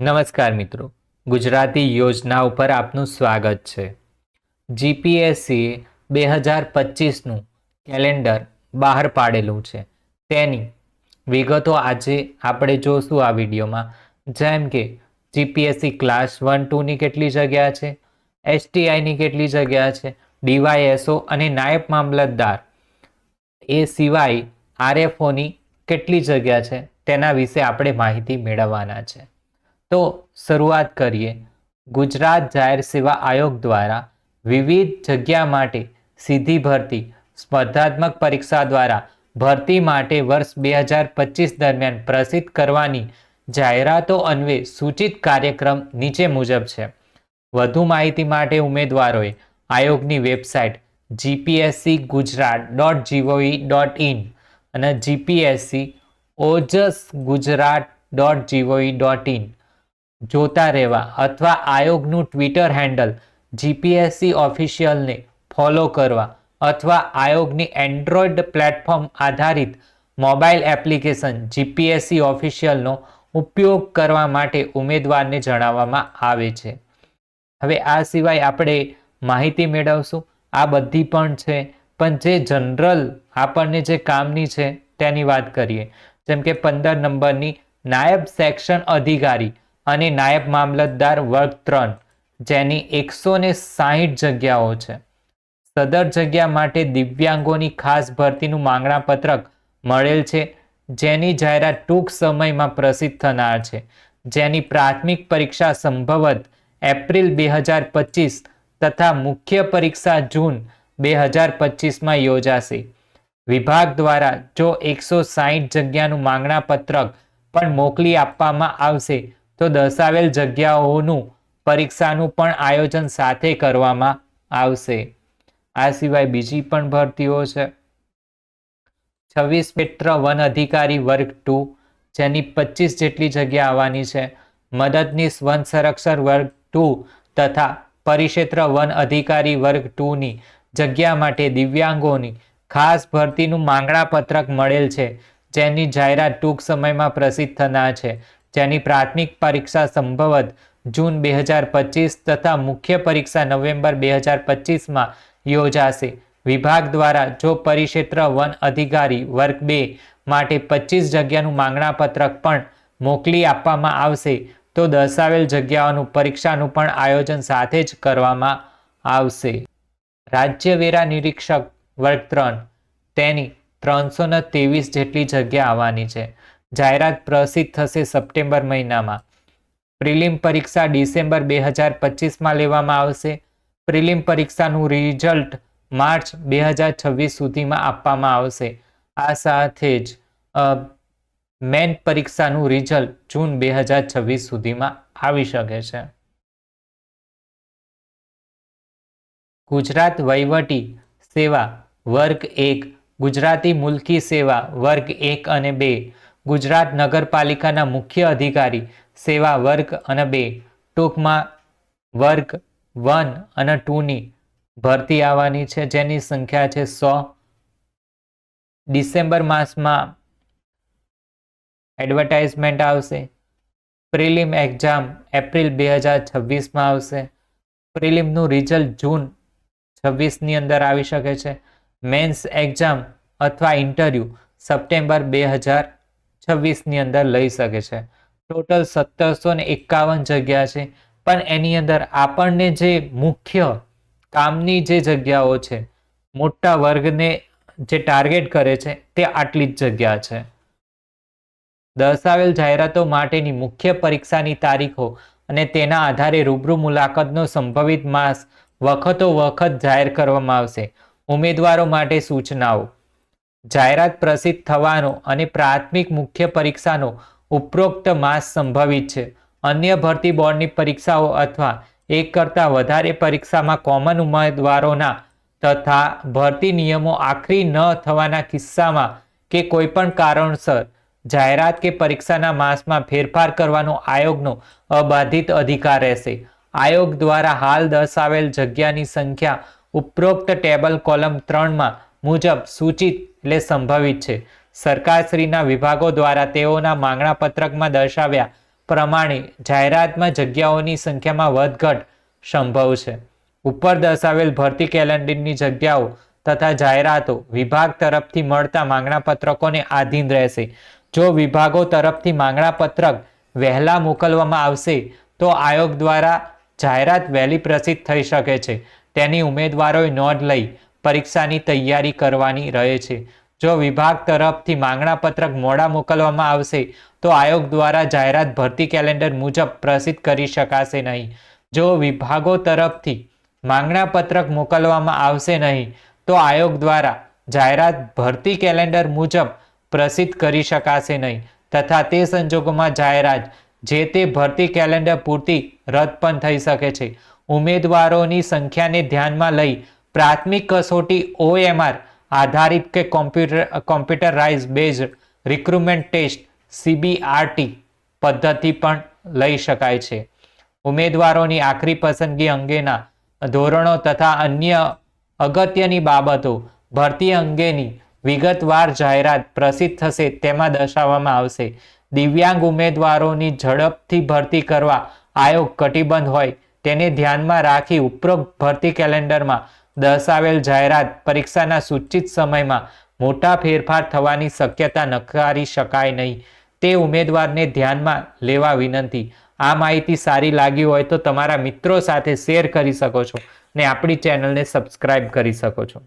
નમસ્કાર મિત્રો. ગુજરાતી યોજના ઉપર આપનું સ્વાગત છે. જીપીએસસીએ બે હજાર પચીસનું કેલેન્ડર બહાર પાડેલું છે. તેની વિગતો આજે આપણે જોશું આ વિડીયોમાં. જેમ કે, જીપીએસસી ક્લાસ વન ટુની કેટલી જગ્યા છે? એસટીઆઈની કેટલી જગ્યા છે? ડીવાયએસઓ અને નાયબ મામલતદાર. એ સિવાય આરએફઓની કેટલી જગ્યા છે? તેના વિશે આપણે માહિતી મેળવવાના છે. તો શરૂઆત કરીએ. ગુજરાત જાહેર સેવા આયોગ દ્વારા વિવિધ જગ્યા માટે સીધી ભરતી, સ્પર્ધાત્મક પરીક્ષા દ્વારા ભરતી માટે વર્ષ બે હજાર પચીસ દરમિયાન પ્રસિદ્ધ કરવાની જાહેરાતો અન્વે સૂચિત કાર્યક્રમ નીચે મુજબ છે. વધુ માહિતી માટે ઉમેદવારોએ આયોગની website GPSC Gujarat dot G O V dot in અને GPSC Ojas Gujarat dot G O V dot in જોતા રહેવા અથવા આયોગનું ટ્વિટર હેન્ડલ જીપીએસસી ઓફિશિયલને ફોલો કરવા અથવા આયોગની એન્ડ્રોઈડ પ્લેટફોર્મ આધારિત મોબાઈલ એપ્લિકેશન જીપીએસસી ઓફિશિયલનો ઉપયોગ કરવા માટે ઉમેદવારને જણાવવામાં આવે છે. હવે આ સિવાય આપણે માહિતી મેળવશું. આ બધી પણ છે, પણ જે જનરલ આપણને જે કામની છે તેની વાત કરીએ. જેમ કે પંદર નંબરની નાયબ સેક્શન અધિકારી અને નાયબ મામલતદાર વર્ગ ત્રણ, જેની એકસો ને સાહીઠ જગ્યાઓ છે. સદર જગ્યા માટે દિવ્યાંગોની ખાસ ભરતીનું માંગણા પત્રક મળેલ છે, જેની જાહેરાત ટૂંક સમયમાં પ્રસિદ્ધ થનાર છે. જેની પ્રાથમિક પરીક્ષા સંભવત એપ્રિલ બે હજાર પચીસ તથા મુખ્ય પરીક્ષા જૂન બે હજાર પચીસમાં યોજાશે. વિભાગ દ્વારા જો એકસો સાહીઠ જગ્યાનું માંગણા પત્રક પણ મોકલી આપવામાં આવશે તો દર્શાવેલ જગ્યાઓનું પરીક્ષાનું પણ આયોજન સાથે કરવામાં આવશે. આ સિવાય બીજી પણ ભરતીઓ છે. છવ્વીસ ક્ષેત્ર વન અધિકારી વર્ગ ટુ, જેની પચીસ જેટલી જગ્યા આવવાની છે. મદદનીશ વન સંરક્ષણ વર્ગ ટુ તથા પરિક્ષેત્ર વન અધિકારી વર્ગ ટુની જગ્યા માટે દિવ્યાંગોની ખાસ ભરતીનું માંગણા પત્રક મળેલ છે, જેની જાહેરાત ટૂંક સમયમાં પ્રસિદ્ધ થનાર છે. જેની પ્રાથમિક પરીક્ષા સંભવત જૂન બે તથા મુખ્ય પરીક્ષા નવેમ્બર બે હજાર યોજાશે. વિભાગ દ્વારા જો પરિક્ષેત્ર વન અધિકારી વર્ગ બે માટે પચીસ જગ્યાનું માંગણા પત્રક પણ મોકલી આપવામાં આવશે, તો દર્શાવેલ જગ્યાઓનું પરીક્ષાનું પણ આયોજન સાથે જ કરવામાં આવશે. રાજ્ય વેરા નિરીક્ષક વર્ગ ત્રણ. તેની ત્રણસો ને તેવીસ જેટલી જગ્યા આવવાની છે. જાહેરાત પ્રસિદ્ધ થશે સપ્ટેમ્બર મહિનામાં. પ્રિલિમ પરીક્ષા ડિસેમ્બર બે હજાર પચીસમાં લેવામાં આવશે. પ્રિલિમ પરીક્ષાનું રિઝલ્ટ માર્ચ બે હજાર છવ્વીસ સુધીમાં આપવામાં આવશે. આ સાથે જ મેન પરીક્ષાનું રિઝલ્ટ જૂન બે હજાર છવ્વીસ સુધીમાં આવી શકે છે. ગુજરાત વહીવટી સેવા વર્ગ એક, ગુજરાતી મુલકી સેવા વર્ગ એક અને બે ગુજરાત નગરપાલિકાના મુખ્ય અધિકારી, સેવા વર્ગ અને બે, ટૂંકમાં વર્ગ વન અને ટુની ભરતી આવવાની છે, જેની સંખ્યા છે સો. ડિસેમ્બર માસમાં એડવર્ટાઇઝમેન્ટ આવશે. પ્રિલિમ એક્ઝામ એપ્રિલ બે હજાર છવ્વીસમાં આવશે. પ્રિલિમનું રિઝલ્ટ જૂન છવ્વીસની અંદર આવી શકે છે. મેન્સ એક્ઝામ અથવા ઇન્ટરવ્યૂ સપ્ટેમ્બર બે હજાર છવ્વીસની અંદર લઈ શકે છે. ટોટલ સત્તરસો ને એકાવન જગ્યા છે. પણ એની અંદર આપણને જે મુખ્ય કામની જે જગ્યાઓ છે, મોટા વર્ગને જે ટાર્ગેટ કરે છે, તે આટલી જ જગ્યા છે. દર્શાવેલ જાહેરાતો માટેની મુખ્ય પરીક્ષાની તારીખો અને તેના આધારે રૂબરૂ મુલાકાતનો સંભવિત માસ વખતો વખત જાહેર કરવામાં આવશે. ઉમેદવારો માટે સૂચનાઓ. જાહેરાત પ્રસિદ્ધ થવાનો અને પ્રાથમિક મુખ્ય પરીક્ષાનો ઉપરોક્ત માસ સંભવિત છે. અન્ય ભરતી બોર્ડની પરીક્ષાઓ અથવા એક કરતાં વધારે પરીક્ષામાં કોમન ઉમેદવારોના તથા ભરતી નિયમો આખરી ન થવાના કિસ્સામાં કે કોઈપણ કારણસર જાહેરાત કે પરીક્ષાના માસમાં ફેરફાર કરવાનો આયોગનો અબાધિત અધિકાર રહેશે. આયોગ દ્વારા હાલ દર્શાવેલ જગ્યાની સંખ્યા ઉપરોક્ત ટેબલ કોલમ ત્રણમાં મુજબ સૂચિત એટલે સંભવિત છે. સરકારશ્રીના વિભાગો દ્વારા તેઓના માંગણા પત્રકમાં દર્શાવ્યા પ્રમાણે જાહેરાતમાં જગ્યાઓની સંખ્યામાં વધઘટ સંભવ છે. ઉપર દર્શાવેલ ભરતી કેલેન્ડરની જગ્યાઓ તથા જાહેરાતો વિભાગ તરફથી મળતા માંગણા પત્રકોને આધીન રહેશે. જો વિભાગો તરફથી માંગણા પત્રક વહેલા મોકલવામાં આવશે, તો આયોગ દ્વારા જાહેરાત વહેલી પ્રસિદ્ધ થઈ શકે છે. તેની ઉમેદવારોએ નોંધ લઈ પરીક્ષાની તૈયારી કરવાની રહે છે. જો વિભાગ તરફથી માંગણા પત્રક મોડા મોકલવામાં આવશે, તો આયોગ દ્વારા જાહેરાત ભરતી કેલેન્ડર મુજબ પ્રસિદ્ધ કરી શકાશે નહીં. જો વિભાગો તરફથી માંગણા પત્રક મોકલવામાં આવશે નહીં, તો આયોગ દ્વારા જાહેરાત ભરતી કેલેન્ડર મુજબ પ્રસિદ્ધ કરી શકાશે નહીં, તથા તે સંજોગોમાં જાહેરાત જે તે ભરતી કેલેન્ડર પૂરતી રદ પણ થઈ શકે છે. ઉમેદવારોની સંખ્યાને ધ્યાનમાં લઈ પ્રાથમિક કસોટી ઓએમઆર આધારિત કે computer computerise based recruitment test CBRT પદ્ધતિ પણ લઈ શકાય છે. ઉમેદવારોની આખરી પસંદગી અંગેના ધોરણો તથા અન્ય અગત્યની બાબતો ભરતી અંગેની વિગતવાર જાહેરાત પ્રસિદ્ધ થશે તેમાં દર્શાવવામાં આવશે. દિવ્યાંગ ઉમેદવારોની ઝડપથી ભરતી કરવા આયોગ કટિબદ્ધ હોય તેને ધ્યાનમાં રાખી ઉપરોક્ત ભરતી કેલેન્ડરમાં દર્શાવેલ જાહેરાત પરીક્ષાના સૂચિત સમયમાં મોટા ફેરફાર થવાની શક્યતા નકારી શકાય નહીં. તે ઉમેદવારને ધ્યાનમાં લેવા વિનંતી. આ માહિતી સારી લાગી હોય તો તમારા મિત્રો સાથે શેર કરી શકો છો ને આપણી ચેનલને સબસ્ક્રાઇબ કરી શકો છો.